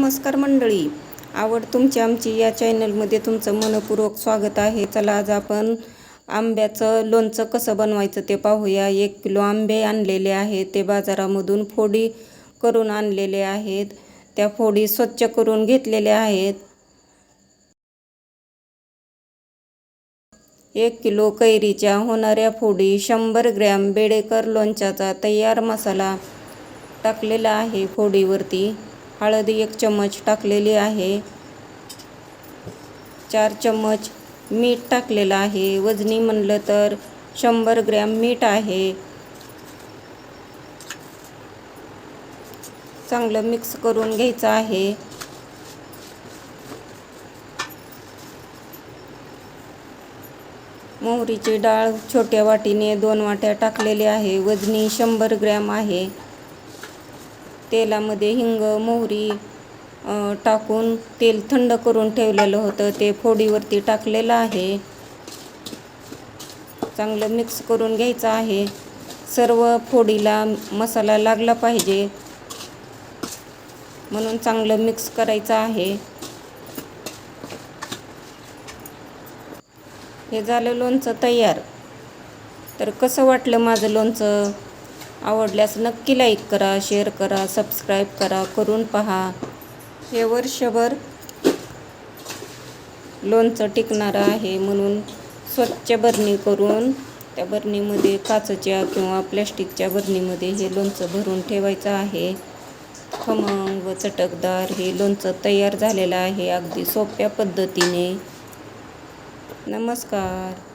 नमस्कार मंडळी. आवड तुमची आमची या चॅनलमध्ये तुमचं मनपूर्वक स्वागत आहे. चला आज आपण आंब्याचं लोणचं कसं बनवायचं ते पाहूया. एक किलो आंबे आणलेले आहेत. ते बाजारामधून फोडी करून आणलेले आहेत. त्या फोडी स्वच्छ करून घेतलेल्या आहेत. एक किलो कैरीच्या होणाऱ्या फोडी शंभर ग्रॅम बेडेकर लोणच्याचा तयार मसाला टाकलेला आहे फोडीवरती. हळद एक चम्मच टाकलेली आहे. चार चम्मच मीठ टाकलेलं आहे. वजनी म्हणलं तर शंभर ग्रॅम मीठ आहे. चांगलं मिक्स करून घ्यायचं आहे. मोहरीची डाळ छोट्या वाटीने दोन वाट्या टाकलेली आहे. वजनी शंभर ग्रॅम आहे. तेलामध्ये हिंग मोहरी टाकून तेल थंड करून ठेवलेलं होतं. ते फोडीवरती टाकलेलं आहे. चांगलं मिक्स करून घ्यायचं आहे. सर्व फोडीला मसाला लागला पाहिजे. म्हणून चांगलं मिक्स करायचं आहे. हे झालं लोणचं तयार. तर कसं वाटलं माझं लोणचं? आवडल्यास नक्की लाईक करा शेअर करा सबस्क्राईब करा करून पहा. हे वर्षभर लोणचं टिकणारं आहे म्हणून स्वच्छ बरणी करून त्या बरणीमध्ये काचच्या किंवा प्लॅस्टिकच्या बरणीमध्ये हे लोणचं भरून ठेवायचं आहे. खमंग व चटकदार हे लोणचं तयार झालेलं आहे अगदी सोप्या पद्धतीने. नमस्कार.